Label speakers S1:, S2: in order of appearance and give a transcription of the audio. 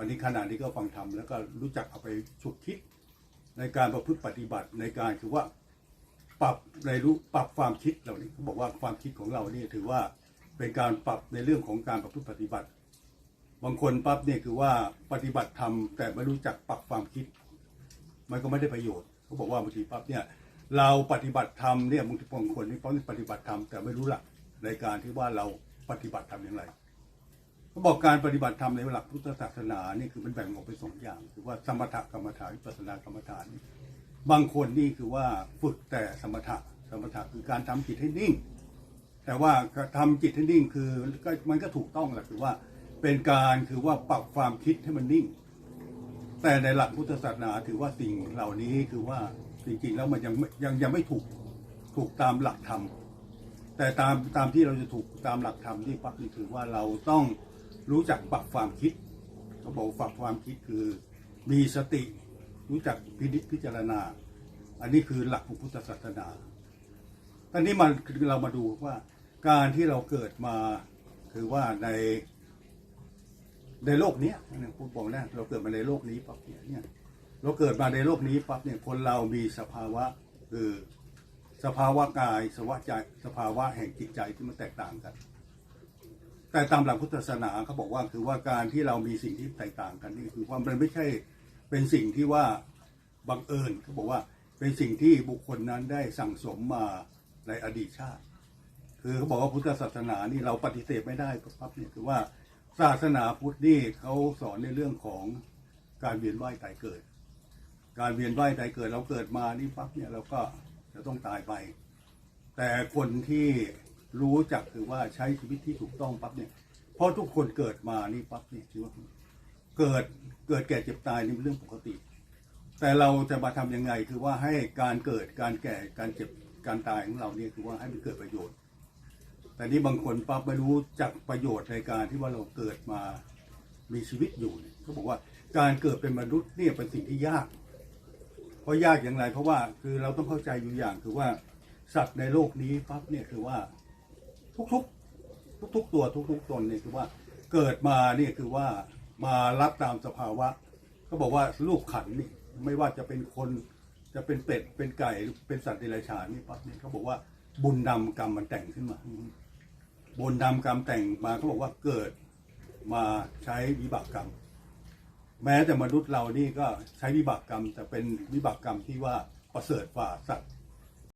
S1: วันนี้ขณะนี้ก็ฟังธรรมแล้วก็รู้จักเอาไปฉุกคิด ในการประพฤติปฏิบัติในการคือว่าปรับในรู้ปรับความคิดเหล่านี้เขาบอกว่าความคิดของเรานี่ถือว่าเป็นการปรับในเรื่องของการประพฤติปฏิบัติ บางคนปั๊บเนี่ยคือว่าปฏิบัติธรรมแต่ไม่รู้จักปรับความคิด มันก็ไม่ได้ประโยชน์เขาบอกว่าบางทีปั๊บเนี่ยเราปฏิบัติธรรมเนี่ยบางทีบางคนนี่เขาปฏิบัติธรรมแต่ไม่รู้หลักในการที่ว่าเราปฏิบัติธรรมอย่างไร เขาบอกการปฏิบัติธรรมในหลักพุทธศาสนานี่คือมันแบ่งออกเป็นสองอย่าง คือว่าสมถกรรมฐานวิปัสสนากรรมฐาน บางคนนี่คือว่าฝึกแต่สมถะสมถะคือการทำจิตให้นิ่ง แต่ว่าทำจิตให้นิ่งคือก็มันก็ถูกต้องแหละคือว่าเป็นการคือว่าปรับความคิดให้มันนิ่ง แต่ในหลักพุทธศาสนาถือว่าสิ่งเหล่านี้คือว่าจริงๆแล้วมันยังยังยังไม่ถูกถูกตามหลักธรรมแต่ตามตามที่เราจะถูกตามหลักธรรมที่ปั๊บนี่คือว่าเราต้อง รู้จักปรับความคิด เขาบอกปรับความคิดคือมีสติ รู้จักพินิจพิจารณา อันนี้คือหลักของพุทธศาสนาตอนนี้มันเรามาดูว่าการที่เราเกิดมาคือว่าในในโลกนี้นะพูดบอกนะเราเกิดมาในโลกนี้ปั๊บเนี่ยเนี่ยเราเกิดมาในโลกนี้ปั๊บเนี่ยคนเรามีสภาวะคือสภาวะกายสภาวะใจสภาวะแห่งจิตใจที่มันแตกต่างกัน แต่ตามหลักพุทธศาสนาเขาบอกว่าคือว่าการที่เรามีสิ่งที่แตกต่างกันนี่คือความันไม่ใช่เป็นสิ่งที่ว่าบังเอิญเขาบอกว่าเป็นสิ่งที่บุคคลนั้นได้สั่งสมมาในอดีตชาติ คือเขาบอกว่าพุทธศาสนานี่เราปฏิเสธไม่ได้ครับเนี่ยคือว่าศาสนาพุทธนี่เขาสอนในเรื่องของการเวียนว่ายตายเกิด การเวียนว่ายตายเกิดเราเกิดมานี่ปั๊บเนี่ยเราก็จะต้องตายไป แต่คนที่ รู้จักคือว่าใช้ชีวิตที่ถูกต้องปั๊บเนี่ยเพราะทุกคนเกิดมานี่ปั๊บเนี่ยคือว่าเกิดเกิดแก่เจ็บตายนี่เป็นเรื่องปกติ แต่เราจะมาทำยังไงคือว่าให้การเกิดการแก่การเจ็บการตายของเราเนี่ยคือว่าให้มันเกิดประโยชน์ แต่นี่บางคนปั๊บไม่รู้จักประโยชน์ในการที่ว่าเราเกิดมามีชีวิตอยู่เนี่ยเขาบอกว่าการเกิดเป็นมนุษย์เนี่ยเป็นสิ่งที่ยาก เพราะยากอย่างไร เพราะว่าคือเราต้องเข้าใจอยู่อย่างคือว่าสัตว์ในโลกนี้ปั๊บเนี่ยคือว่า ทุกๆ ทุก ๆ ตัวทุก ๆตนเนี่ยคือว่าเกิดมาเนี่ยคือว่ามารับตามสภาวะเขาบอกว่ารูปขันนี่ไม่ว่าจะเป็นคนจะเป็นเป็ดเป็นไก่เป็นสัตว์เดรัจฉานนี่ปั๊บเนี่ยเขาบอกว่าบุญดำกรรมมันแต่งขึ้นมา บุญดำกรรมแต่งมาเขาบอกว่าเกิดมาใช้วิบากกรรม แม้แต่มนุษย์เรานี่ก็ใช้วิบากกรรม แต่เป็นวิบากกรรมที่ว่าประเสริฐกว่าสัตว์